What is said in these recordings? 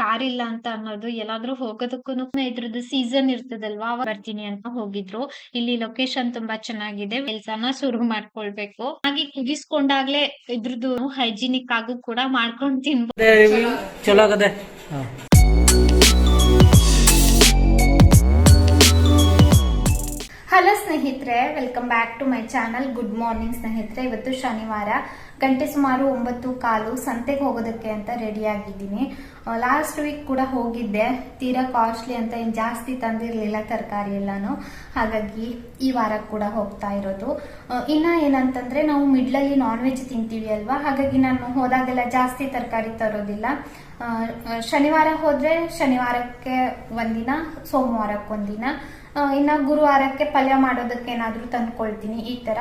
Car ಇಲ್ಲ ಅಂತ ಅನ್ನೋದು ಎಲ್ಲಾದ್ರೂ ಹೋಗೋದಕ್ಕೂ ಇದ್ರದ್ದು ಸೀಸನ್ ಇರ್ತದಲ್ವಾ? ಅವಾಗ ಬರ್ತೀನಿ ಅಂತ ಹೋಗಿದ್ರು. ಇಲ್ಲಿ ಲೊಕೇಶನ್ ತುಂಬಾ ಚೆನ್ನಾಗಿದೆ. ಕೆಲ್ಸನ ಶುರು ಮಾಡ್ಕೊಳ್ಬೇಕು. ಹಾಗೆ ಕುದಿಸ್ಕೊಂಡಾಗ್ಲೇ ಇದ್ರದ್ದು ಹೈಜಿನಿಕ್ ಆಗು ಕೂಡ ಮಾಡ್ಕೊಂಡ್ ತಿನ್ಬೋದು. ಚಲೋ ಆಗದೆ ಹಲೋ ಸ್ನೇಹಿತರೆ welcome back to my channel good morning ಸ್ನೇಹಿತರೆ. ಇವತ್ತು ಶನಿವಾರ ಗಂಟೆ ಸುಮಾರು ಒಂಬತ್ತು ಕಾಲು ಸಂತೆಗೆ ಹೋಗೋದಕ್ಕೆ ಅಂತ ರೆಡಿ ಆಗಿದ್ದೀನಿ. ಲಾಸ್ಟ್ ವೀಕ್ ಕೂಡ ಹೋಗಿದ್ದೆ. ತೀರಾ ಕಾಸ್ಟ್ಲಿ ಅಂತ ಏನು ಜಾಸ್ತಿ ತಂದಿರಲಿಲ್ಲ ತರಕಾರಿ ಎಲ್ಲಾನು. ಹಾಗಾಗಿ ಈ ವಾರ ಕೂಡ ಹೋಗ್ತಾ ಇರೋದು. ಇನ್ನು ಏನಂತಂದ್ರೆ ನಾವು ಮಿಡ್ಲಲ್ಲಿ ನಾನ್ ವೆಜ್ ತಿಂತೀವಿ ಅಲ್ವಾ? ಹಾಗಾಗಿ ನಾನು ಹೋದಾಗೆಲ್ಲ ಜಾಸ್ತಿ ತರಕಾರಿ ತರೋದಿಲ್ಲ. ಶನಿವಾರ ಹೋದರೆ ಶನಿವಾರಕ್ಕೆ ಒಂದಿನ ಸೋಮವಾರಕ್ಕೆ ಒಂದಿನ ಆ, ಇನ್ನ ಗುರುವಾರಕ್ಕೆ ಪಲ್ಯ ಮಾಡೋದಕ್ಕೆ ಏನಾದ್ರೂ ತಂದ್ಕೊಳ್ತೀನಿ ಈ ತರ.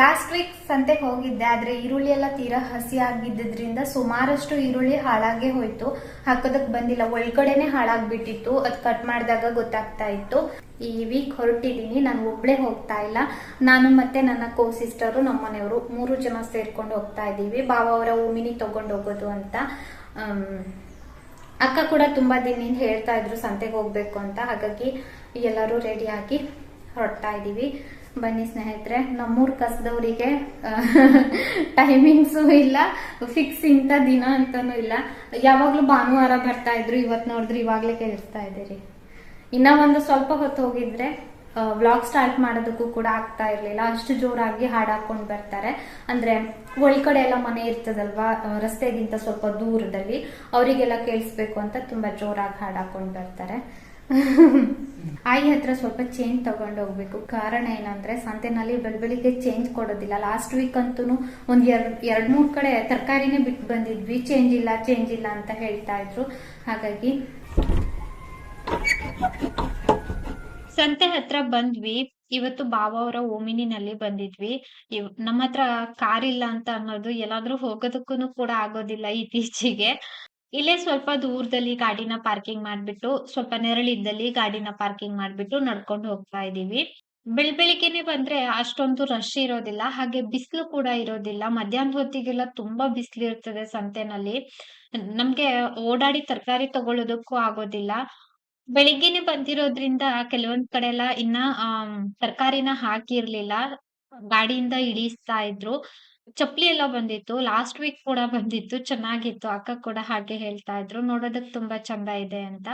ಲಾಸ್ಟ್ ವೀಕ್ ಸಂತೆಗೆ ಹೋಗಿದ್ದೆ, ಆದ್ರೆ ಈರುಳ್ಳಿ ಎಲ್ಲ ತೀರಾ ಹಸಿ ಆಗಿದ್ದರಿಂದ ಸುಮಾರಷ್ಟು ಈರುಳ್ಳಿ ಹಾಳಾಗೇ ಹೋಯ್ತು. ಹಾಕೋದಕ್ ಬಂದಿಲ್ಲ, ಒಳಗಡೆನೆ ಹಾಳಾಗ್ಬಿಟ್ಟಿತ್ತು. ಅದ್ ಕಟ್ ಮಾಡಿದಾಗ ಗೊತ್ತಾಗ್ತಾ ಇತ್ತು. ಈ ವೀಕ್ ಹೊರಟಿದ್ದೀನಿ ನಾನು ಒಬ್ಳೆ ಹೋಗ್ತಾ ಇಲ್ಲ. ನಾನು ಮತ್ತೆ ನನ್ನ ಕೋ ಸಿಸ್ಟರು ನಮ್ಮ ಮನೆಯವರು ಮೂರು ಜನ ಸೇರ್ಕೊಂಡು ಹೋಗ್ತಾ ಇದ್ದೀವಿ. ಬಾವ ಅವರ ಓಮಿನಿ ತಗೊಂಡೋಗೋದು ಅಂತ. ಅಕ್ಕ ಕೂಡ ತುಂಬಾ ದಿನದಿಂದ ಹೇಳ್ತಾ ಇದ್ರು, ಸಂತೆಗೆ ಹೋಗ್ಬೇಕು ಅಂತ. ಹಾಗಾಗಿ ಎಲ್ಲರೂ ರೆಡಿ ಆಗಿ ಹೊರಡ್ತಾ ಇದೀವಿ. ಬನ್ನಿ ಸ್ನೇಹಿತರೆ, ನಮ್ಮೂರ್ ಕಸದವರಿಗೆ ಟೈಮಿಂಗ್ಸು ಇಲ್ಲ ಫಿಕ್ಸ್ ಇಂಥ ದಿನ ಅಂತಾನೂ ಇಲ್ಲ. ಯಾವಾಗ್ಲೂ ಭಾನುವಾರ ಬರ್ತಾ ಇದ್ರು ಇವತ್ತು ನೋಡಿದ್ರೆ ಇವಾಗ್ಲೇ ಕೇಳಿಸ್ತಾ ಇದ್ದೀರಿ. ಇನ್ನ ಒಂದು ಸ್ವಲ್ಪ ಹೊತ್ತು ಹೋಗಿದ್ರೆ ವ್ಲಾಗ್ ಸ್ಟಾರ್ಟ್ ಮಾಡೋದಕ್ಕೂ ಕೂಡ ಆಗ್ತಾ ಇರ್ಲಿಲ್ಲ. ಅಷ್ಟು ಜೋರಾಗಿ ಹಾಡ್ ಹಾಕೊಂಡ್ ಬರ್ತಾರೆ. ಅಂದ್ರೆ ಒಳ್ಕಡೆ ಎಲ್ಲ ಮನೆ ಇರ್ತದಲ್ವಾ ರಸ್ತೆಗಿಂತ ಸ್ವಲ್ಪ ದೂರದಲ್ಲಿ, ಅವರಿಗೆಲ್ಲ ಕೇಳಿಸ್ಬೇಕು ಅಂತ ತುಂಬಾ ಜೋರಾಗಿ ಹಾಡ್ ಹಾಕೊಂಡ್ ಬರ್ತಾರೆ. ಆಯಿ ಹತ್ರ ಸ್ವಲ್ಪ ಚೇಂಜ್ ತಗೊಂಡು ಹೋಗ್ಬೇಕು. ಕಾರಣ ಏನಂದ್ರೆ, ಸಂತೆನಲ್ಲಿ ಬೆಳಬೆಳಿಗ್ಗೆ ಚೇಂಜ್ ಕೊಡೋದಿಲ್ಲ. ಲಾಸ್ಟ್ ವೀಕ್ ಅಂತೂ ಒಂದ್ ಎರಡ್ ಎರಡ್ ಮೂರ್ ಕಡೆ ತರಕಾರಿನೇ ಬಿಟ್ಟು ಬಂದಿದ್ವಿ. ಚೇಂಜ್ ಇಲ್ಲ ಚೇಂಜ್ ಇಲ್ಲ ಅಂತ ಹೇಳ್ತಾ ಇದ್ರು. ಹಾಗಾಗಿ ಸಂತೆ ಹತ್ರ ಬಂದ್ವಿ. ಇವತ್ತು ಬಾಬಾ ಅವರ ಓಮಿನಿನಲ್ಲಿ ಬಂದಿದ್ವಿ. ಇವ್ ನಮ್ಮ ಹತ್ರ ಕಾರ್ ಇಲ್ಲ ಅಂತ ಅನ್ನೋದು ಎಲ್ಲಾದ್ರೂ ಹೋಗೋದಕ್ಕೂ ಕೂಡ ಆಗೋದಿಲ್ಲ ಇತ್ತೀಚೆಗೆ. ಇಲ್ಲೇ ಸ್ವಲ್ಪ ದೂರದಲ್ಲಿ ಗಾಡಿನ ಪಾರ್ಕಿಂಗ್ ಮಾಡ್ಬಿಟ್ಟು, ಸ್ವಲ್ಪ ನೆರಳಿದ್ದಲ್ಲಿ ಗಾಡಿನ ಪಾರ್ಕಿಂಗ್ ಮಾಡ್ಬಿಟ್ಟು ನಡ್ಕೊಂಡು ಹೋಗ್ತಾ ಇದೀವಿ ಬೆಳ್ ಬೆಳಿಗ್ಗೆನೆ ಬಂದ್ರೆ ಅಷ್ಟೊಂದು ರಶ್ ಇರೋದಿಲ್ಲ. ಹಾಗೆ ಬಿಸಿಲು ಕೂಡ ಇರೋದಿಲ್ಲ. ಮಧ್ಯಾಹ್ನ ಹೊತ್ತಿಗೆಲ್ಲ ತುಂಬಾ ಬಿಸಿಲು ಇರ್ತದೆ ಸಂತೆನಲ್ಲಿ. ನಮ್ಗೆ ಓಡಾಡಿ ತರಕಾರಿ ತಗೊಳ್ಳೋದಕ್ಕೂ ಆಗೋದಿಲ್ಲ. ಬೆಳಿಗ್ಗೆನೆ ಬಂದಿರೋದ್ರಿಂದ ಕೆಲವೊಂದ್ ಕಡೆ ಎಲ್ಲ ಇನ್ನ ಆಮ್, ತರಕಾರಿನ ಹಾಕಿರ್ಲಿಲ್ಲ. ಗಾಡಿಯಿಂದ ಇಳಿಸ್ತಾ ಇದ್ರು. ಚಪ್ಲಿ ಎಲ್ಲ ಬಂದಿತ್ತು. ಲಾಸ್ಟ್ ವೀಕ್ ಕೂಡ ಬಂದಿತ್ತು. ಚೆನ್ನಾಗಿತ್ತು. ಅಕ್ಕ ಕೂಡ ಹಾಗೆ ಹೇಳ್ತಾ ಇದ್ರು. ನೋಡೋದಕ್ ತುಂಬಾ ಚಂದ ಇದೆ ಅಂತ.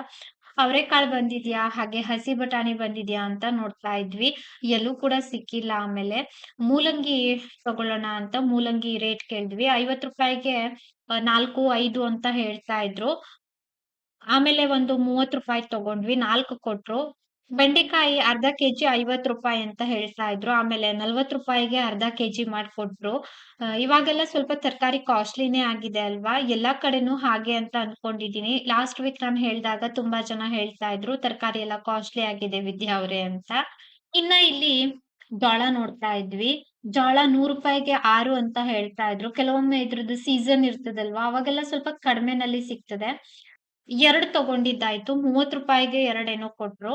ಅವರೆಕಾಳು ಬಂದಿದ್ಯಾ? ಹಾಗೆ ಹಸಿ ಬಟಾಣಿ ಬಂದಿದ್ಯಾ ಅಂತ ನೋಡ್ತಾ ಇದ್ವಿ. ಎಲ್ಲೂ ಕೂಡ ಸಿಕ್ಕಿಲ್ಲ ಆಮೇಲೆ. ಮೂಲಂಗಿ ತಗೊಳ್ಳೋಣ ಅಂತ ಮೂಲಂಗಿ ರೇಟ್ ಕೇಳಿದ್ವಿ. ಐವತ್ ರೂಪಾಯಿಗೆ ಆ, ನಾಲ್ಕು ಐದು ಅಂತ ಹೇಳ್ತಾ ಇದ್ರು. ಆಮೇಲೆ ಒಂದು ಮೂವತ್ ರೂಪಾಯಿ ತಗೊಂಡ್ವಿ, ನಾಲ್ಕು ಕೊಟ್ರು. ಬೆಂಡೆಕಾಯಿ ಅರ್ಧ ಕೆಜಿ ಐವತ್ ರೂಪಾಯಿ ಅಂತ ಹೇಳ್ತಾ ಇದ್ರು. ಆಮೇಲೆ ನಲ್ವತ್ ರೂಪಾಯಿಗೆ ಅರ್ಧ ಕೆಜಿ ಮಾಡ್ಕೊಟ್ರು. ಇವಾಗೆಲ್ಲ ಸ್ವಲ್ಪ ತರಕಾರಿ ಕಾಸ್ಟ್ಲಿನೇ ಆಗಿದೆ ಅಲ್ವಾ? ಎಲ್ಲಾ ಕಡೆನೂ ಹಾಗೆ ಅಂತ ಅನ್ಕೊಂಡಿದೀನಿ. ಲಾಸ್ಟ್ ವೀಕ್ ನಾನು ಹೇಳ್ದಾಗ ತುಂಬಾ ಜನ ಹೇಳ್ತಾ ಇದ್ರು, ತರಕಾರಿ ಎಲ್ಲ ಕಾಸ್ಟ್ಲಿ ಆಗಿದೆ ವಿದ್ಯಾ ಅವ್ರೆ ಅಂತ. ಇನ್ನ ಇಲ್ಲಿ ಜೋಳ ನೋಡ್ತಾ ಇದ್ವಿ. ಜೋಳ ನೂರು ರೂಪಾಯಿಗೆ ಆರು ಅಂತ ಹೇಳ್ತಾ ಇದ್ರು. ಕೆಲವೊಮ್ಮೆ ಇದ್ರದ್ದು ಸೀಸನ್ ಇರ್ತದಲ್ವಾ? ಅವಾಗೆಲ್ಲ ಸ್ವಲ್ಪ ಕಡಿಮೆನಲ್ಲಿ ಸಿಗ್ತದೆ. ಎರಡ್ ತಗೊಂಡಿದ್ದಾಯ್ತು. ಮೂವತ್ ರೂಪಾಯಿಗೆ ಎರಡೇನೋ ಕೊಟ್ರು.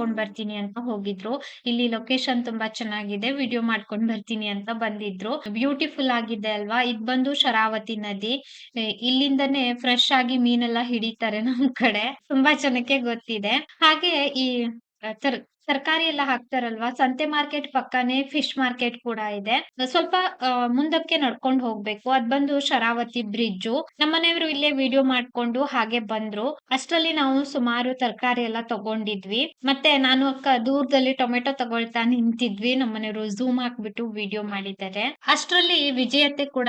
ಮಾಡ್ಕೊಂಡ್ ಬರ್ತೀನಿ ಅಂತ ಹೋಗಿದ್ರು. ಇಲ್ಲಿ ಲೊಕೇಶನ್ ತುಂಬಾ ಚೆನ್ನಾಗಿದೆ. ವಿಡಿಯೋ ಮಾಡ್ಕೊಂಡ್ ಬರ್ತೀನಿ ಅಂತ ಬಂದಿದ್ರು. ಬ್ಯೂಟಿಫುಲ್ ಆಗಿದೆ ಅಲ್ವಾ? ಇದ್ ಬಂದು ಶರಾವತಿ ನದಿ. ಇಲ್ಲಿಂದನೆ ಫ್ರೆಶ್ ಆಗಿ ಮೀನೆಲ್ಲ ಹಿಡಿತಾರೆ ನಮ್ ಕಡೆ. ತುಂಬಾ ಜನಕ್ಕೆ ಗೊತ್ತಿದೆ. ಹಾಗೆ ಈ ತರಕಾರಿ ಎಲ್ಲ ಹಾಕ್ತಾರಲ್ವಾ? ಸಂತೆ ಮಾರ್ಕೆಟ್ ಪಕ್ಕನೆ ಫಿಶ್ ಮಾರ್ಕೆಟ್ ಕೂಡ ಇದೆ. ಸ್ವಲ್ಪ ಮುಂದಕ್ಕೆ ನಡ್ಕೊಂಡು ಹೋಗ್ಬೇಕು. ಅದ್ ಬಂದು ಶರಾವತಿ ಬ್ರಿಡ್ಜು. ನಮ್ಮನೆಯವರು ಇಲ್ಲೇ ವಿಡಿಯೋ ಮಾಡ್ಕೊಂಡು ಹಾಗೆ ಬಂದ್ರು. ಅಷ್ಟರಲ್ಲಿ ನಾವು ಸುಮಾರು ತರಕಾರಿ ಎಲ್ಲ ತಗೊಂಡಿದ್ವಿ. ಮತ್ತೆ ನಾನು ಅಕ್ಕ ದೂರದಲ್ಲಿ ಟೊಮೆಟೊ ತಗೊಳ್ತಾ ನಿಂತಿದ್ವಿ. ನಮ್ಮನೆಯವರು ಝೂಮ್ ಹಾಕ್ಬಿಟ್ಟು ವಿಡಿಯೋ ಮಾಡಿದ್ದಾರೆ. ಅಷ್ಟರಲ್ಲಿ ವಿಜಯತೆ ಕೂಡ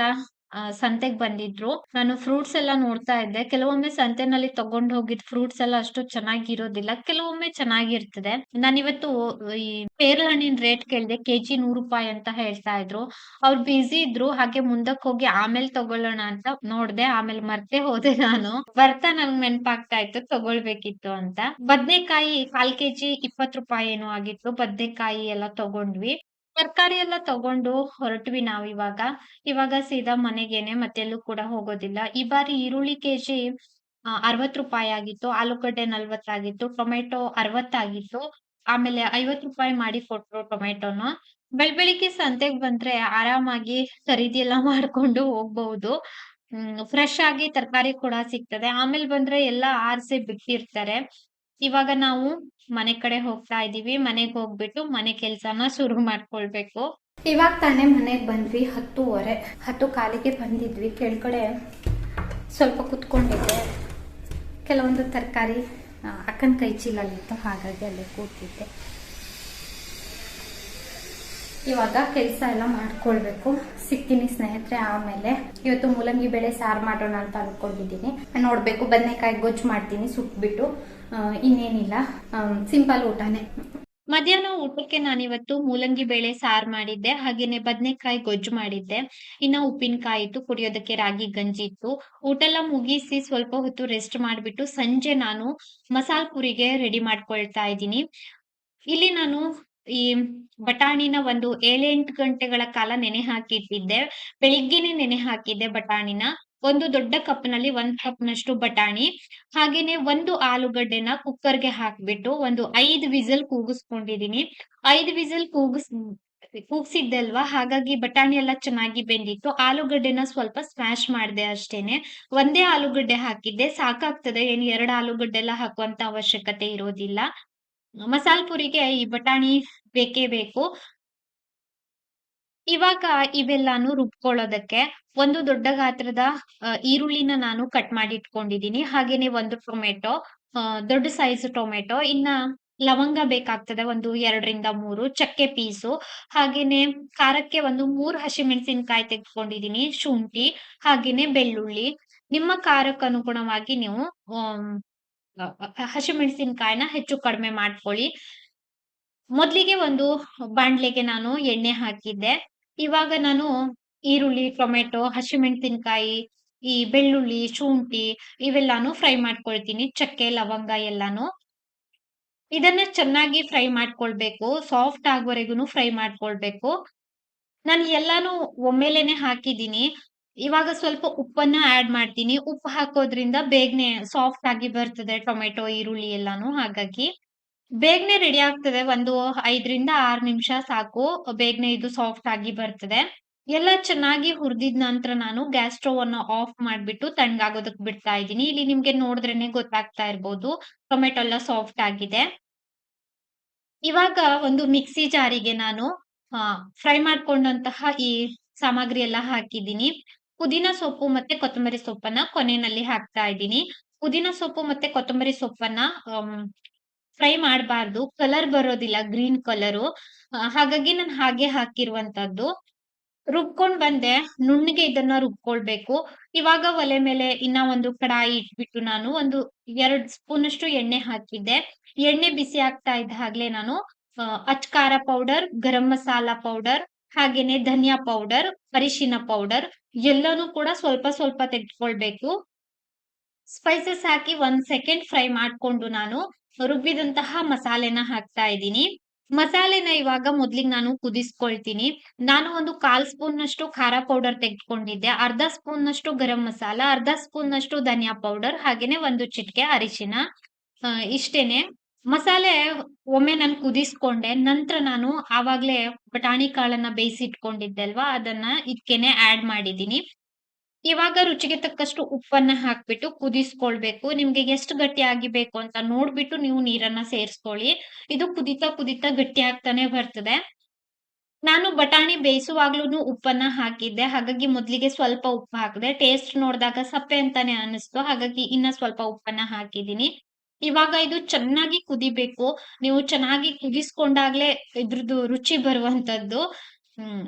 ಸಂತೆಗ್ ಬಂದಿದ್ರು. ನಾನು ಫ್ರೂಟ್ಸ್ ಎಲ್ಲ ನೋಡ್ತಾ ಇದ್ದೆ. ಕೆಲವೊಮ್ಮೆ ಸಂತೆನಲ್ಲಿ ತಗೊಂಡ್ ಹೋಗಿದ್ ಫ್ರೂಟ್ಸ್ ಎಲ್ಲ ಅಷ್ಟು ಚೆನ್ನಾಗಿರೋದಿಲ್ಲ. ಕೆಲವೊಮ್ಮೆ ಚೆನ್ನಾಗಿರ್ತದೆ. ನಾನಿವತ್ತು ಈ ಪೇರಳೆ ಹಣ್ಣಿನ ರೇಟ್ ಕೇಳಿದೆ, ಕೆಜಿ ನೂರು ರೂಪಾಯಿ ಅಂತ ಹೇಳ್ತಾ ಇದ್ರು. ಅವ್ರು ಬಿಜಿ ಇದ್ರು. ಹಾಗೆ ಮುಂದಕ್ಕೆ ಹೋಗಿ ಆಮೇಲೆ ತಗೊಳ್ಳೋಣ ಅಂತ ನೋಡ್ದೆ. ಆಮೇಲೆ ಮರ್ತೆ ಹೋದೆ ನಾನು. ಬರ್ತಾ ನನ್ಗೆ ನೆನ್ಪಾಗ್ತಾ ಇತ್ತು. ತಗೊಳ್ಬೇಕಿತ್ತು ಅಂತ. ಬದ್ನೆಕಾಯಿ ಕಾಲ್ ಕೆಜಿ ಇಪ್ಪತ್ ರೂಪಾಯಿ ಏನೋ ಆಗಿತ್ತು. ಬದ್ನೆಕಾಯಿ ಎಲ್ಲ ತಗೊಂಡ್ವಿ. ತರಕಾರಿ ಎಲ್ಲ ತಗೊಂಡು ಹೊರಟ್ವಿ ನಾವ್ ಇವಾಗ. ಇವಾಗ ಸೀದಾ ಮನೆಗೇನೆ ಮತ್ತೆಲ್ಲೂ ಕೂಡ ಹೋಗೋದಿಲ್ಲ. ಈ ಬಾರಿ ಈರುಳ್ಳಿ ಕೆಜಿ ಅರವತ್ ರೂಪಾಯಿ ಆಗಿತ್ತು, ಆಲೂಗಡ್ಡೆ ನಲ್ವತ್ತಾಗಿತ್ತು ಟೊಮೆಟೊ ಅರವತ್ತಾಗಿತ್ತು ಆಮೇಲೆ ಐವತ್ ರೂಪಾಯಿ ಮಾಡಿ ಕೊಟ್ರು ಟೊಮೆಟೊನ. ಬೆಳ್ ಬೆಳಿಗ್ಗೆ ಸಂತೆಗ್ ಬಂದ್ರೆ ಆರಾಮಾಗಿ ಖರೀದಿ ಎಲ್ಲ ಮಾಡ್ಕೊಂಡು ಹೋಗ್ಬಹುದು. ಹ್ಮ್ ಫ್ರೆಶ್ ಆಗಿ ತರಕಾರಿ ಕೂಡ ಸಿಗ್ತದೆ. ಆಮೇಲೆ ಬಂದ್ರೆ ಎಲ್ಲಾ ಆರ್ಸಿ ಬಿಟ್ಟಿರ್ತಾರೆ. ಇವಾಗ ನಾವು ಮನೆ ಕಡೆ ಹೋಗ್ತಾ ಇದೀವಿ ಮನೆಗೆ ಹೋಗ್ಬಿಟ್ಟು ಮನೆ ಕೆಲ್ಸನ ಶುರು ಮಾಡ್ಕೊಳ್ಬೇಕು. ಇವಾಗ ತಾನೇ ಮನೆಗೆ ಬಂದ್ವಿ, ಹತ್ತುವರೆ, ಹತ್ತು ಕಾಲಿಗೆ ಬಂದಿದ್ವಿ. ಕೆಳಗಡೆ ಸ್ವಲ್ಪ ಕುತ್ಕೊಂಡಿದ್ದೆ. ಕೆಲವೊಂದು ತರಕಾರಿ ಅಕ್ಕನ ಕೈ ಚೀಲಲ್ಲಿತ್ತು, ಹಾಗಾಗಿ ಅಲ್ಲೇ ಕೂತಿದ್ದೆ. ಇವಾಗ ಕೆಲಸ ಎಲ್ಲ ಮಾಡ್ಕೊಳ್ಬೇಕು. ಸಿಗ್ತೀನಿ ಸ್ನೇಹಿತರೆ, ಆಮೇಲೆ ಇವತ್ತು ಮೂಲಂಗಿ ಬೆಳೆ ಸಾರು ಮಾಡೋಣ ಅಂತ ಅನ್ಕೊಂಡಿದ್ದೀನಿ. ನೋಡ್ಬೇಕು, ಬದನೆಕಾಯಿ ಗೊಜ್ಜು ಮಾಡ್ತೀನಿ, ಸುಟ್ಬಿಟ್ಟು. ಇನ್ನೇನಿಲ್ಲ. ಸಿಂಪಲ್ ಊಟನೇ. ಮಧ್ಯಾಹ್ನ ಊಟಕ್ಕೆ ನಾನಿವತ್ತು ಮೂಲಂಗಿ ಬೇಳೆ ಸಾರ್ ಮಾಡಿದ್ದೆ, ಹಾಗೇನೆ ಬದನೆಕಾಯಿ ಗೊಜ್ಜು ಮಾಡಿದ್ದೆ. ಇನ್ನ ಉಪ್ಪಿನಕಾಯಿ ಇತ್ತು ಕುಡಿಯೋದಕ್ಕೆ ರಾಗಿ ಗಂಜಿ ಇತ್ತು. ಊಟ ಎಲ್ಲ ಮುಗಿಸಿ ಸ್ವಲ್ಪ ಹೊತ್ತು ರೆಸ್ಟ್ ಮಾಡಿಬಿಟ್ಟು ಸಂಜೆ ನಾನು ಮಸಾಲ್ ಪುರಿಗೆ ರೆಡಿ ಮಾಡ್ಕೊಳ್ತಾ ಇದ್ದೀನಿ. ಇಲ್ಲಿ ನಾನು ಈ ಬಟಾಣಿನ ಒಂದು ಏಳೆಂಟು ಗಂಟೆಗಳ ಕಾಲ ನೆನೆ ಹಾಕಿಟ್ಟಿದ್ದೆ. ಬೆಳಿಗ್ಗೆನೆ ನೆನೆ ಹಾಕಿದ್ದೆ ಬಟಾಣಿನ. ಒಂದು ದೊಡ್ಡ ಕಪ್ನಲ್ಲಿ ಒಂದ್ ಕಪ್ನಷ್ಟು ಬಟಾಣಿ, ಹಾಗೇನೆ ಒಂದು ಆಲೂಗಡ್ಡೆನ ಕುಕ್ಕರ್ಗೆ ಹಾಕ್ಬಿಟ್ಟು ಒಂದು ಐದು ವಿಸಲ್ ಕೂಗಿಸ್ಕೊಂಡಿದೀನಿ. ಐದು ವಿಸಲ್ ಕೂಗಿಸ್, ಕೂಗ್ಸಿದ್ದಲ್ವಾ? ಹಾಗಾಗಿ ಬಟಾಣಿ ಎಲ್ಲ ಚೆನ್ನಾಗಿ ಬೆಂದಿತ್ತು. ಆಲೂಗಡ್ಡೆನ ಸ್ವಲ್ಪ ಸ್ಮ್ಯಾಶ್ ಮಾಡಿದೆ ಅಷ್ಟೇನೆ. ಒಂದೇ ಆಲೂಗಡ್ಡೆ ಹಾಕಿದ್ದೆ. ಸಾಕಾಗ್ತದೆ. ಏನು ಎರಡು ಆಲೂಗಡ್ಡೆ ಎಲ್ಲ ಹಾಕುವಂತ ಅವಶ್ಯಕತೆ ಇರೋದಿಲ್ಲ. ಮಸಾಲ್ ಪುರಿಗೆ ಈ ಬಟಾಣಿ ಬೇಕೇ ಬೇಕು. ಇವಾಗ ಇವೆಲ್ಲಾನು ರುಬ್ಕೊಳ್ಳೋದಕ್ಕೆ ಒಂದು ದೊಡ್ಡ ಗಾತ್ರದ ಈರುಳ್ಳಿನ ನಾನು ಕಟ್ ಮಾಡಿ ಇಟ್ಕೊಂಡಿದೀನಿ ಹಾಗೇನೆ ಒಂದು ಟೊಮೆಟೊ ದೊಡ್ಡ ಸೈಜ್ ಟೊಮೆಟೊ, ಇನ್ನ ಲವಂಗ ಬೇಕಾಗ್ತದೆ ಒಂದು ಎರಡರಿಂದ ಮೂರು, ಚಕ್ಕೆ ಪೀಸು. ಹಾಗೇನೆ ಖಾರಕ್ಕೆ ಒಂದು ಮೂರು ಹಸಿಮೆಣಸಿನ್ಕಾಯಿ ತೆಗೆದುಕೊಂಡಿದ್ದೀನಿ ಶುಂಠಿ, ಹಾಗೇನೆ ಬೆಳ್ಳುಳ್ಳಿ. ನಿಮ್ಮ ಖಾರಕ್ಕೆ ಅನುಗುಣವಾಗಿ ನೀವು ಹಸಿಮೆಣಸಿನಕಾಯಿನ ಹೆಚ್ಚು ಕಡಿಮೆ ಮಾಡ್ಕೊಳ್ಳಿ. ಮೊದ್ಲಿಗೆ ಒಂದು ಬಾಂಡ್ಲೆಗೆ ನಾನು ಎಣ್ಣೆ ಹಾಕಿದ್ದೆ. ಇವಾಗ ನಾನು ಈರುಳ್ಳಿ ಟೊಮೆಟೊ ಹಸಿಮೆಣಸಿನ್ಕಾಯಿ, ಈ ಬೆಳ್ಳುಳ್ಳಿ, ಶುಂಠಿ ಇವೆಲ್ಲಾನು ಫ್ರೈ ಮಾಡ್ಕೊಳ್ತೀನಿ. ಚಕ್ಕೆ, ಲವಂಗ ಎಲ್ಲಾನು. ಇದನ್ನ ಚೆನ್ನಾಗಿ ಫ್ರೈ ಮಾಡ್ಕೊಳ್ಬೇಕು. ಸಾಫ್ಟ್ ಆಗೋವರೆಗೂ ಫ್ರೈ ಮಾಡ್ಕೊಳ್ಬೇಕು. ನಾನು ಎಲ್ಲಾನು ಒಮ್ಮೆಲೆನೆ ಹಾಕಿದ್ದೀನಿ. ಇವಾಗ ಸ್ವಲ್ಪ ಉಪ್ಪನ್ನ ಆಡ್ ಮಾಡ್ತೀನಿ. ಉಪ್ಪು ಹಾಕೋದ್ರಿಂದ ಬೇಗನೆ ಸಾಫ್ಟ್ ಆಗಿ ಬರ್ತದೆ ಟೊಮೆಟೊ ಈರುಳ್ಳಿ ಎಲ್ಲಾನು ಹಾಗಾಗಿ. ಬೇಗನೆ ರೆಡಿ ಆಗ್ತದೆ. ಒಂದು ಐದರಿಂದ ಆರು ನಿಮಿಷ ಸಾಕು. ಬೇಗನೆ ಇದು ಸಾಫ್ಟ್ ಆಗಿ ಬರ್ತದೆ. ಎಲ್ಲ ಚೆನ್ನಾಗಿ ಹುರಿದಿದ ನಂತರ ನಾನು ಗ್ಯಾಸ್ ಆಫ್ ಮಾಡಿಬಿಟ್ಟು ತಣ್ಣಗಾಗೋದಕ್ಕೆ ಬಿಡ್ತಾ ಇದ್ದೀನಿ. ಇಲ್ಲಿ ನಿಮ್ಗೆ ನೋಡಿದ್ರೇನೆ ಗೊತ್ತಾಗ್ತಾ ಇರ್ಬೋದು. ಟೊಮೆಟೊ ಎಲ್ಲ ಸಾಫ್ಟ್ ಆಗಿದೆ. ಇವಾಗ ಒಂದು ಮಿಕ್ಸಿ ಜಾರಿಗೆ ನಾನು ಫ್ರೈ ಮಾಡ್ಕೊಂಡಂತಹ ಈ ಸಾಮಗ್ರಿ ಎಲ್ಲ ಹಾಕಿದ್ದೀನಿ. ಪುದೀನ ಸೊಪ್ಪು ಮತ್ತೆ ಕೊತ್ತಂಬರಿ ಸೊಪ್ಪನ್ನ ಕೊನೆಯಲ್ಲಿ ಹಾಕ್ತಾ ಇದ್ದೀನಿ. ಪುದೀನ ಸೊಪ್ಪು ಮತ್ತೆ ಕೊತ್ತಂಬರಿ ಸೊಪ್ಪನ್ನ ಫ್ರೈ ಮಾಡಬಾರ್ದು ಕಲರ್ ಬರೋದಿಲ್ಲ ಗ್ರೀನ್ ಕಲರು ಹಾಗಾಗಿ ನಾನು ಹಾಗೆ ಹಾಕಿರುವಂತದ್ದು. ರುಬ್ಕೊಂಡ್ ಬಂದೆ, ನುಣ್ಣಗೆ ಇದನ್ನ ರುಬ್ಕೊಳ್ಬೇಕು. ಇವಾಗ ಒಲೆ ಮೇಲೆ ಇನ್ನ ಒಂದು ಕಡಾಯಿ ಇಟ್ಬಿಟ್ಟು ನಾನು ಒಂದು ಎರಡ್ ಸ್ಪೂನ್ ಅಷ್ಟು ಎಣ್ಣೆ ಹಾಕಿದ್ದೆ. ಎಣ್ಣೆ ಬಿಸಿ ಆಗ್ತಾ ಇದ್ದ ಹಾಗ್ಲೇ ನಾನು ಅಚ್ಕಾರ ಪೌಡರ್, ಗರಂ ಮಸಾಲ ಪೌಡರ್, ಹಾಗೇನೆ ಧನಿಯಾ ಪೌಡರ್, ಅರಿಶಿನ ಪೌಡರ್, ಎಲ್ಲಾನು ಕೂಡ ಸ್ವಲ್ಪ ಸ್ವಲ್ಪ ತೆಗೆದುಕೊಳ್ಬೇಕು. ಸ್ಪೈಸಸ್ ಹಾಕಿ ಒಂದ್ ಸೆಕೆಂಡ್ ಫ್ರೈ ಮಾಡ್ಕೊಂಡು ನಾನು ರುಬ್ಬಿದಂತಹ ಮಸಾಲೆನ ಹಾಕ್ತಾ ಇದ್ದೀನಿ. ಮಸಾಲೆನ ಇವಾಗ ಮೊದ್ಲಿಗೆ ನಾನು ಕುದಿಸ್ಕೊಳ್ತೀನಿ. ನಾನು ಒಂದು ಕಾಲ್ ಸ್ಪೂನ್ ನಷ್ಟು ಖಾರ ಪೌಡರ್ ತೆಗೆದುಕೊಂಡಿದ್ದೆ. ಅರ್ಧ ಸ್ಪೂನ್ ನಷ್ಟು ಗರಂ ಮಸಾಲ, ಅರ್ಧ ಸ್ಪೂನ್ ನಷ್ಟು ಧನಿಯಾ ಪೌಡರ್, ಹಾಗೇನೆ ಒಂದು ಚಿಟಿಕೆ ಅರಿಶಿನ ಇಷ್ಟೇನೆ. ಮಸಾಲೆ ಒಮ್ಮೆ ನಾನು ಕುದಿಸ್ಕೊಂಡೆ. ನಂತರ ನಾನು ಆವಾಗ್ಲೇ ಬಟಾಣಿ ಕಾಳನ್ನ ಬೇಯಿಸಿಟ್ಕೊಂಡಿದ್ದೆ ಅಲ್ವಾ? ಅದನ್ನ ಇದಕ್ಕೇನೆ ಆಡ್ ಮಾಡಿದೀನಿ ಇವಾಗ ರುಚಿಗೆ ತಕ್ಕಷ್ಟು ಉಪ್ಪನ್ನ ಹಾಕ್ಬಿಟ್ಟು ಕುದಿಸ್ಕೊಳ್ಬೇಕು. ನಿಮ್ಗೆ ಎಷ್ಟು ಗಟ್ಟಿ ಆಗಿಬೇಕು ಅಂತ ನೋಡ್ಬಿಟ್ಟು ನೀವು ನೀರನ್ನ ಸೇರಿಸ್ಕೊಳ್ಳಿ. ಇದು ಕುದಿತಾ ಕುದಿತಾ ಗಟ್ಟಿ ಆಗ್ತಾನೆ ಬರ್ತದೆ. ನಾನು ಬಟಾಣಿ ಬೇಯಿಸುವಾಗ್ಲೂ ಉಪ್ಪನ್ನ ಹಾಕಿದ್ದೆ. ಹಾಗಾಗಿ ಮೊದ್ಲಿಗೆ ಸ್ವಲ್ಪ ಉಪ್ಪು ಹಾಕಿದೆ. ಟೇಸ್ಟ್ ನೋಡಿದಾಗ ಸಪ್ಪೆ ಅಂತಾನೆ ಅನಿಸ್ತು. ಹಾಗಾಗಿ ಇನ್ನ ಸ್ವಲ್ಪ ಉಪ್ಪನ್ನ ಹಾಕಿದೀನಿ ಇವಾಗ ಇದು ಚೆನ್ನಾಗಿ ಕುದಿಬೇಕು. ನೀವು ಚೆನ್ನಾಗಿ ಕುದಿಸ್ಕೊಂಡಾಗ್ಲೇ ಇದ್ರದ್ದು ರುಚಿ ಬರುವಂತದ್ದು. ಹ್ಮ್.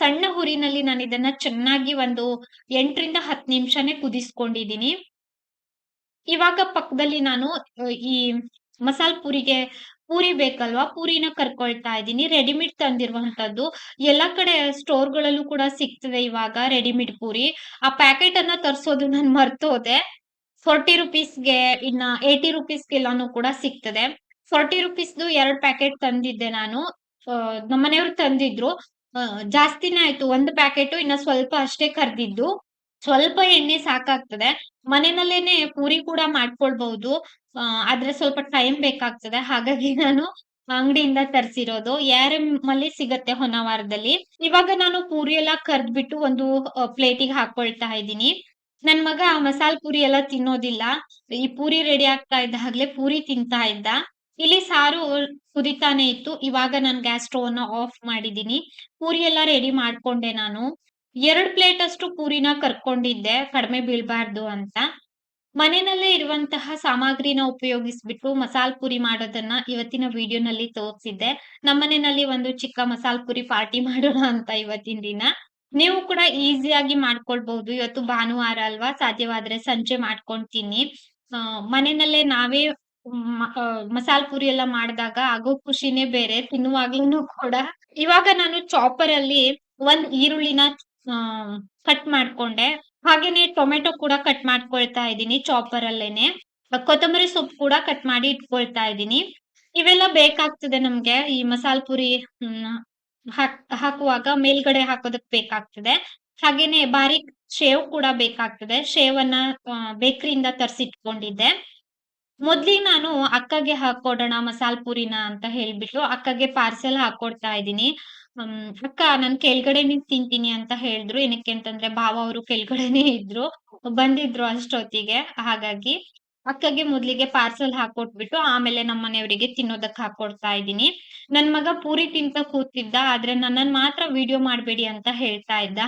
ಸಣ್ಣ ಹುರಿನಲ್ಲಿ ನಾನು ಇದನ್ನ ಚೆನ್ನಾಗಿ ಒಂದು ಎಂಟರಿಂದ ಹತ್ತು ನಿಮಿಷನೇ ಕುದಿಸ್ಕೊಂಡಿದೀನಿ ಇವಾಗ ಪಕ್ಕದಲ್ಲಿ ನಾನು ಈ ಮಸಾಲ ಪೂರಿಗೆ, ಪೂರಿ ಬೇಕಲ್ವಾ? ಪೂರಿನ ಕರ್ಕೊಳ್ತಾ ಇದ್ದೀನಿ. ರೆಡಿಮೇಡ್ ತಂದಿರುವಂತದ್ದು ಎಲ್ಲಾ ಕಡೆ ಸ್ಟೋರ್ಗಳಲ್ಲೂ ಕೂಡ ಸಿಗ್ತದೆ ಇವಾಗ ರೆಡಿಮೇಡ್ ಪೂರಿ. ಆ ಪ್ಯಾಕೆಟ್ ಅನ್ನ ತರಿಸೋದು ನಾನು ಮರ್ತೋದೆ ಫೋರ್ಟಿ ರುಪೀಸ್ಗೆ ಇನ್ನ ಏಯ್ಟಿ ರುಪೀಸ್ಗೆಲ್ಲಾನು ಕೂಡ ಸಿಗ್ತದೆ. ಫೋರ್ಟಿ ರುಪೀಸ್ದು ಎರಡು ಪ್ಯಾಕೆಟ್ ತಂದಿದ್ದೆ ನಾನು. ನಮ್ಮನೆಯವ್ರು ತಂದಿದ್ರು. ಜಾಸ್ತಿನೇ ಆಯ್ತು. ಒಂದು ಪ್ಯಾಕೆಟ್ ಇನ್ನ ಸ್ವಲ್ಪ ಅಷ್ಟೇ ಕರ್ದಿದ್ದು. ಸ್ವಲ್ಪ ಎಣ್ಣೆ ಸಾಕಾಗ್ತದೆ. ಮನೆಯಲ್ಲೇನೆ ಪೂರಿ ಕೂಡ ಮಾಡ್ಕೊಳ್ಬಹುದು. ಆದ್ರೆ ಸ್ವಲ್ಪ ಟೈಮ್ ಬೇಕಾಗ್ತದೆ. ಹಾಗಾಗಿ ನಾನು ಅಂಗಡಿಯಿಂದ ತರಿಸಿರೋದು. ಯಾರ ಅಲ್ಲಿ ಸಿಗತ್ತೆ ಹೊನ್ನವಾರದಲ್ಲಿ ಇವಾಗ ನಾನು ಪೂರಿ ಎಲ್ಲ ಕರ್ದ್ಬಿಟ್ಟು ಒಂದು ಪ್ಲೇಟಿಗೆ ಹಾಕೊಳ್ತಾ ಇದ್ದೀನಿ. ನನ್ ಮಗ ಮಸಾಲ್ ಪೂರಿ ಎಲ್ಲ ತಿನ್ನೋದಿಲ್ಲ. ಈ ಪೂರಿ ರೆಡಿ ಆಗ್ತಾ ಇದ್ದ ಹಾಗ್ಲೇ ಪೂರಿ ತಿಂತಾ ಇದ್ದ. ಇಲ್ಲಿ ಸಾರು ಕುದಿತಾನೆ ಇತ್ತು. ಇವಾಗ ನಾನು ಗ್ಯಾಸ್ ಸ್ಟೋವ್ ಅನ್ನ ಆಫ್ ಮಾಡಿದೀನಿ ಪೂರಿ ಎಲ್ಲ ರೆಡಿ ಮಾಡ್ಕೊಂಡೆ ನಾನು. ಎರಡ್ ಪ್ಲೇಟ್ ಅಷ್ಟು ಪೂರಿನ ಕರ್ಕೊಂಡಿದ್ದೆ. ಕಡಿಮೆ ಬೀಳ್ಬಾರ್ದು ಅಂತ. ಮನೆಯಲ್ಲೇ ಇರುವಂತಹ ಸಾಮಗ್ರಿನ ಉಪಯೋಗಿಸ್ಬಿಟ್ಟು ಮಸಾಲ್ ಪುರಿ ಮಾಡೋದನ್ನ ಇವತ್ತಿನ ವಿಡಿಯೋನಲ್ಲಿ ತೋರಿಸಿದ್ದೆ. ನಮ್ಮನೆಯಲ್ಲಿ ಒಂದು ಚಿಕ್ಕ ಮಸಾಲ್ ಪುರಿ ಪಾರ್ಟಿ ಮಾಡೋಣ ಅಂತ ಇವತ್ತಿನ ದಿನ. ನೀವು ಕೂಡ ಈಸಿಯಾಗಿ ಮಾಡ್ಕೊಳ್ಬಹುದು. ಇವತ್ತು ಭಾನುವಾರ ಅಲ್ವಾ? ಸಾಧ್ಯವಾದ್ರೆ ಸಂಜೆ ಆ, ಮನೆಯಲ್ಲೇ ನಾವೇ ಮಸಾಲ್ ಪುರಿ ಎಲ್ಲ ಮಾಡಿದಾಗ ಆಗೋ ಖುಷಿನೇ ಬೇರೆ ತಿನ್ನುವಾಗ್ಲೂ ಕೂಡ. ಇವಾಗ ನಾನು ಚಾಪರ್ ಅಲ್ಲಿ ಒಂದ್ ಈರುಳ್ಳಿನ ಕಟ್ ಮಾಡ್ಕೊಂಡೆ. ಹಾಗೇನೆ ಟೊಮೆಟೊ ಕೂಡ ಕಟ್ ಮಾಡ್ಕೊಳ್ತಾ ಇದ್ದೀನಿ ಚಾಪರ್ ಅಲ್ಲೇನೆ. ಕೊತ್ತಂಬರಿ ಸೊಪ್ಪು ಕೂಡ ಕಟ್ ಮಾಡಿ ಇಟ್ಕೊಳ್ತಾ ಇದ್ದೀನಿ. ಇವೆಲ್ಲ ಬೇಕಾಗ್ತದೆ ನಮ್ಗೆ. ಈ ಮಸಾಲ್ ಪುರಿ ಹಾಕುವಾಗ ಮೇಲ್ಗಡೆ ಹಾಕೋದಕ್ ಬೇಕಾಗ್ತದೆ. ಹಾಗೇನೆ ಬಾರಿ ಶೇವ್ ಕೂಡ ಬೇಕಾಗ್ತದೆ. ಶೇವನ್ನ ಬೇಕರಿಯಿಂದ ತರ್ಸಿಟ್ಕೊಂಡಿದ್ದೆ. ಮೊದ್ಲಿಗೆ ನಾನು ಅಕ್ಕಗೆ ಹಾಕೊಡೋಣ, ಮಸಾಲ್ ಪುರಿನ ಅಂತ ಹೇಳ್ಬಿಟ್ಟು ಅಕ್ಕಗೆ ಪಾರ್ಸೆಲ್ ಹಾಕೊಡ್ತಾ ಇದ್ದೀನಿ. ಅಕ್ಕ ನಾನ್ ನಿಂತ್ ತಿಂತೀನಿ ಅಂತ ಹೇಳಿದ್ರು. ಏನಕ್ಕೆ ಅಂತಂದ್ರೆ ಭಾವ ಅವರು ಕೆಳಗಡೆನೆ ಇದ್ರು. ಬಂದಿದ್ರು ಅಷ್ಟೊತ್ತಿಗೆ. ಹಾಗಾಗಿ ಅಕ್ಕಗೆ ಮೊದ್ಲಿಗೆ ಪಾರ್ಸೆಲ್ ಹಾಕೊಟ್ಬಿಟ್ಟು ಆಮೇಲೆ ನಮ್ಮ ಮನೆಯವರಿಗೆ ತಿನ್ನೋದಕ್ ಹಾಕೊಡ್ತಾ ಇದ್ದೀನಿ. ನನ್ ಮಗ ಪೂರಿ ತಿಂತ ಕೂತಿದ್ದ, ಆದ್ರೆ ನನ್ನನ್ ಮಾತ್ರ ವಿಡಿಯೋ ಮಾಡ್ಬೇಡಿ ಅಂತ ಹೇಳ್ತಾ ಇದ್ದ.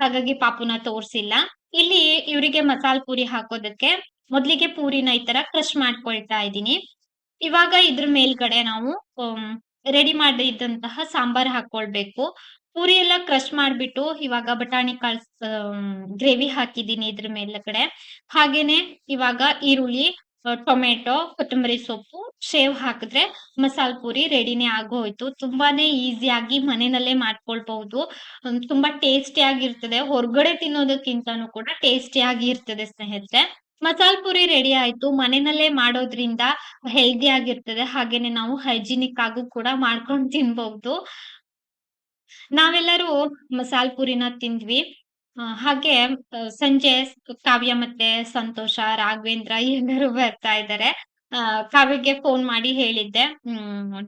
ಹಾಗಾಗಿ ಪಾಪುನ ತೋರ್ಸಿಲ್ಲ. ಇಲ್ಲಿ ಇವರಿಗೆ ಮಸಾಲ್ ಪೂರಿ ಹಾಕೋದಕ್ಕೆ ಮೊದ್ಲಿಗೆ ಪೂರಿನ ಈ ತರ ಕ್ರಶ್ ಮಾಡ್ಕೊಳ್ತಾ ಇದ್ದೀನಿ. ಇವಾಗ ಇದ್ರ ಮೇಲ್ಗಡೆ ನಾವು ರೆಡಿ ಮಾಡಿದಂತಹ ಸಾಂಬಾರ್ ಹಾಕೊಳ್ಬೇಕು. ಪೂರಿ ಎಲ್ಲ ಕ್ರಶ್ ಮಾಡ್ಬಿಟ್ಟು ಇವಾಗ ಬಟಾಣಿ ಕಾಳ್ ಗ್ರೇವಿ ಹಾಕಿದೀನಿ ಇದ್ರ ಮೇಲ್ಗಡೆ. ಹಾಗೇನೆ ಇವಾಗ ಈರುಳ್ಳಿ ಟೊಮೆಟೊ, ಕೊತ್ತಂಬರಿ ಸೊಪ್ಪು ಶೇವ್ ಹಾಕಿದ್ರೆ ಮಸಾಲ ಪೂರಿ ರೆಡಿನೇ ಆಗೋಯ್ತು. ತುಂಬಾನೇ ಈಸಿಯಾಗಿ ಮನೆಯಲ್ಲೇ ಮಾಡ್ಕೊಳ್ಬಹುದು. ತುಂಬಾ ಟೇಸ್ಟಿ ಆಗಿರ್ತದೆ. ಹೊರಗಡೆ ತಿನ್ನೋದಕ್ಕಿಂತನೂ ಕೂಡ ಟೇಸ್ಟಿ ಆಗಿ ಇರ್ತದೆ ಸ್ನೇಹಿತರೆ. ಮಸಾಲ್ ಪುರಿ ರೆಡಿ ಆಯ್ತು. ಮನೆಯಲ್ಲೇ ಮಾಡೋದ್ರಿಂದ ಹೆಲ್ದಿ ಆಗಿರ್ತದೆ. ಹಾಗೇನೆ ನಾವು ಹೈಜಿನಿಕ್ ಆಗು ಕೂಡ ಮಾಡ್ಕೊಂಡು ತಿನ್ಬಹುದು ನಾವೆಲ್ಲರೂ ಮಸಾಲ್ ಪುರಿನ ತಿಂದ್ವಿ. ಹಾಗೆ ಸಂಜೆ ಕಾವ್ಯ ಮತ್ತೆ ಸಂತೋಷ, ರಾಘವೇಂದ್ರ ಎಲ್ಲರೂ ಬರ್ತಾ ಇದ್ದಾರೆ. ಕಾವ್ಯಗೆ ಫೋನ್ ಮಾಡಿ ಹೇಳಿದ್ದೆ.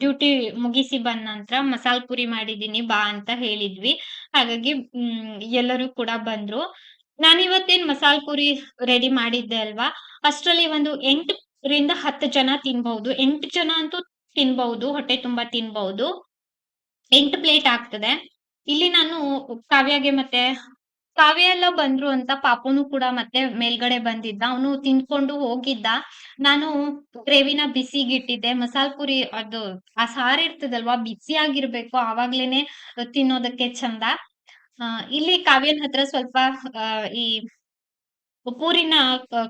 ಡ್ಯೂಟಿ ಮುಗಿಸಿ ಬಂದ ನಂತರ ಮಸಾಲ್ ಪುರಿ ಮಾಡಿದೀನಿ ಬಾ ಅಂತ ಹೇಳಿದ್ವಿ. ಹಾಗಾಗಿ ಎಲ್ಲರೂ ಕೂಡ ಬಂದ್ರು. ನಾನು ಇವತ್ತೇನ್ ಮಸಾಲ್ ಪುರಿ ರೆಡಿ ಮಾಡಿದ್ದೆ ಅಲ್ವಾ? ಅಷ್ಟ್ರಲ್ಲಿ ಒಂದು ಎಂಟರಿಂದ ಹತ್ತು ಜನ ತಿನ್ಬಹುದು ಎಂಟು ಜನ ಅಂತೂ ತಿನ್ಬಹುದು ಹೊಟ್ಟೆ ತುಂಬಾ ತಿನ್ಬಹುದು ಎಂಟು ಪ್ಲೇಟ್ ಆಗ್ತದೆ. ಇಲ್ಲಿ ನಾನು ಕಾವ್ಯಗೆ ಮತ್ತೆ ಕಾವ್ಯ ಎಲ್ಲ ಬಂದ್ರು ಅಂತ ಪಾಪುನು ಕೂಡ ಮತ್ತೆ ಮೇಲ್ಗಡೆ ಬಂದಿದ್ದ. ಅವನು ತಿನ್ಕೊಂಡು ಹೋಗಿದ್ದ. ನಾನು ಗ್ರೇವಿನ ಬಿಸಿಗಿಟ್ಟಿದ್ದೆ ಮಸಾಲ್ ಪುರಿ ಅದು ಆ ಸಾರ್ ಇರ್ತದಲ್ವಾ? ಬಿಸಿ ಆಗಿರ್ಬೇಕು ಆವಾಗ್ಲೇನೆ ತಿನ್ನೋದಕ್ಕೆ ಚಂದ. ಆ, ಇಲ್ಲಿ ಕಾವ್ಯನ್ ಹತ್ರ ಸ್ವಲ್ಪ ಆ, ಈ ಪೂರಿನ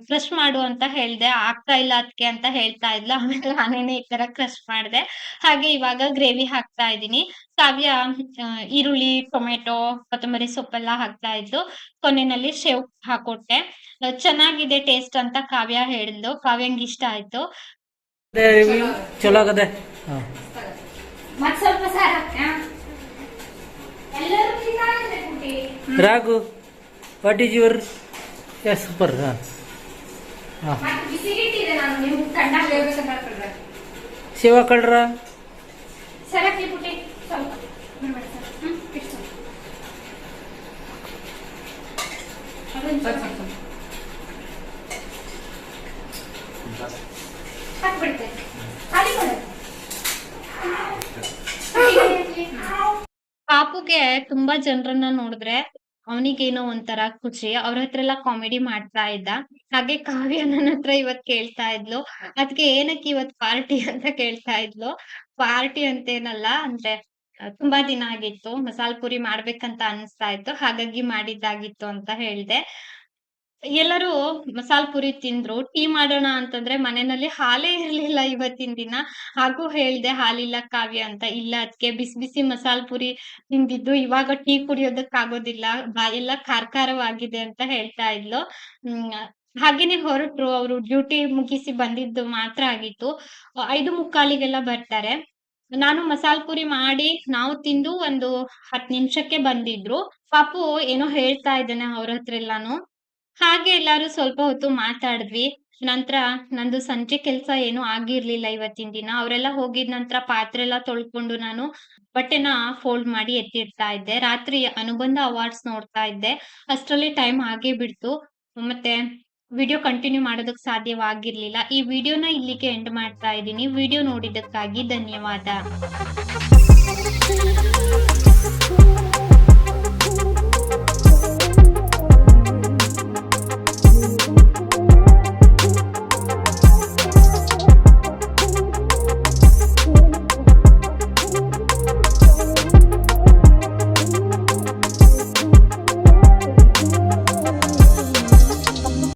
ಕ್ರಶ್ ಮಾಡು ಅಂತ ಹೇಳ್ದೆ ಆಗ್ತಾ ಇಲ್ಲ ಅದಕ್ಕೆ ಅಂತ ಹೇಳ್ತಾ ಇದ್ಲು ಆಮೇಲೆ ನಾನೇನೆ ಈ ತರ ಕ್ರಶ್ ಮಾಡ್ದೆ. ಹಾಗೆ ಇವಾಗ ಗ್ರೇವಿ ಹಾಕ್ತಾ ಇದ್ದೀನಿ. ಕಾವ್ಯ ಆ, ಈರುಳ್ಳಿ ಟೊಮೆಟೊ ಕೊತ್ತಂಬರಿ ಸೊಪ್ಪೆಲ್ಲ ಹಾಕ್ತಾ ಇದ್ಲು. ಕೊನೆಯಲ್ಲಿ ಶೇವ್ ಹಾಕೊಟ್ಟೆ. ಆ, ಚೆನ್ನಾಗಿದೆ ಟೇಸ್ಟ್ ಅಂತ ಕಾವ್ಯ ಹೇಳಿದ್ಲು ಕಾವ್ಯಂಗ್ ಇಷ್ಟ ಆಯ್ತು. ರಿವ್ಯೂ ಚಲೋ ಆಗದೆ. ಹಾಂ ಮತ್ ಸ್ವಲ್ಪ ಸಾರ್ ಹಾಂ. ಹಾಂ. ಮತ್ತೆ ಬಿಸಿಗಿಟ್ಟಿದೆ ನಾನು ನೀವು ಕಂಡಾಗ ಹೇಳ್ಬೇಕಂತ ಸೇವಾ ಕಳ್ರ? ಸರ್ ಹಾಕಿ ಪುಟ್ಟಿ ಸ್ವಲ್ಪ. ಬಿಡ್ಬೇಡಿ ಸರ್. ಹ್ಮ್ ಇಷ್ಟು. ಅದೊಂದ್ ಸ್ವಲ್ಪ. ಹಾಕ್ಬಿಡ್ತೇನೆ. ಖಾಲಿ ಕೊಡು. ಪಾಪುಗೆ ತುಂಬಾ ಜನರನ್ನ ನೋಡಿದ್ರೆ ಅವನಿಗೇನೋ ಒಂಥರ ಖುಷಿ. ಅವ್ರ ಹತ್ರ ಎಲ್ಲ ಕಾಮಿಡಿ ಮಾಡ್ತಾ ಇದ್ದ. ಹಾಗೆ ಕಾವ್ಯ ನನ್ನ ಹತ್ರ ಇವತ್ ಕೇಳ್ತಾ ಇದ್ಲು. ಅದ್ಕೆ ಏನಕ್ಕೆ ಇವತ್ ಪಾರ್ಟಿ ಅಂತ ಕೇಳ್ತಾ ಇದ್ಲು. ಪಾರ್ಟಿ ಅಂತೇನಲ್ಲ, ಅಂದ್ರೆ ತುಂಬಾ ದಿನ ಆಗಿತ್ತು. ಮಸಾಲ್ ಪುರಿ ಮಾಡ್ಬೇಕಂತ ಅನಿಸ್ತಾ ಇತ್ತು. ಹಾಗಾಗಿ ಮಾಡಿದ್ದಾಗಿತ್ತು ಅಂತ ಹೇಳ್ದೆ. ಎಲ್ಲರೂ ಮಸಾಲ್ ಪುರಿ ತಿಂದ್ರು, ಟೀ ಮಾಡೋಣ ಅಂತಂದ್ರೆ ಮನೆಯಲ್ಲಿ ಹಾಲೇ ಇರ್ಲಿಲ್ಲ ಇವತ್ತಿನ ದಿನ. ಹಾಗೂ ಹೇಳ್ದೆ, ಹಾಲಿಲ್ಲ ಕಾವ್ಯ ಅಂತ. ಇಲ್ಲ ಅದಕ್ಕೆ ಬಿಸಿ ಬಿಸಿ ಮಸಾಲ್ ಪುರಿ ತಿಂದಿದ್ದು. ಇವಾಗ ಟೀ ಕುಡಿಯೋದಕ್ ಆಗೋದಿಲ್ಲ ಬಾಯೆಲ್ಲ ಖಾರ ಖಾರವಾಗಿದೆ ಅಂತ ಹೇಳ್ತಾ ಇದ್ಲು. ಹ್ಮ್, ಹಾಗೇನೆ ಹೊರಟ್ರು. ಅವರು ಡ್ಯೂಟಿ ಮುಗಿಸಿ ಬಂದಿದ್ದು ಮಾತ್ರ ಆಗಿತ್ತು. ಐದು ಮುಕ್ಕಾಲಿಗೆಲ್ಲ ಬರ್ತಾರೆ. ನಾನು ಮಸಾಲ್ ಪುರಿ ಮಾಡಿ ನಾವು ತಿಂದು ಒಂದು ಹತ್ತು ನಿಮಿಷಕ್ಕೆ ಬಂದಿದ್ರು. ಪಾಪು ಏನೋ ಹೇಳ್ತಾ ಇದ್ದಾನೆ ಅವ್ರ ಹತ್ರ ಎಲ್ಲಾನು. ಹಾಗೆ ಎಲ್ಲಾರು ಸ್ವಲ್ಪ ಹೊತ್ತು ಮಾತಾಡಿದ್ವಿ. ನಂತರ ನಂದು ಸಂಜೆ ಕೆಲ್ಸ ಏನು ಆಗಿರ್ಲಿಲ್ಲ ಇವತ್ತಿನ ದಿನ. ಅವರೆಲ್ಲ ಹೋಗಿದ ನಂತರ ಪಾತ್ರೆ ಎಲ್ಲ ತೊಳ್ಕೊಂಡು ನಾನು ಬಟ್ಟೆನ ಫೋಲ್ಡ್ ಮಾಡಿ ಎತ್ತಿಡ್ತಾ ಇದ್ದೆ. ರಾತ್ರಿ ಅನುಬಂಧ ಅವಾರ್ಡ್ಸ್ ನೋಡ್ತಾ ಇದ್ದೆ. ಅಷ್ಟರಲ್ಲಿ ಟೈಮ್ ಹಾಗೆ ಬಿಡ್ತು. ಮತ್ತೆ ವಿಡಿಯೋ ಕಂಟಿನ್ಯೂ ಮಾಡೋದಕ್ ಸಾಧ್ಯವಾಗಿರ್ಲಿಲ್ಲ. ಈ ವಿಡಿಯೋನ ಇಲ್ಲಿಗೆ ಎಂಡ್ ಮಾಡ್ತಾ ಇದ್ದೀನಿ. ವಿಡಿಯೋ ನೋಡಿದ್ದಕ್ಕಾಗಿ ಧನ್ಯವಾದ.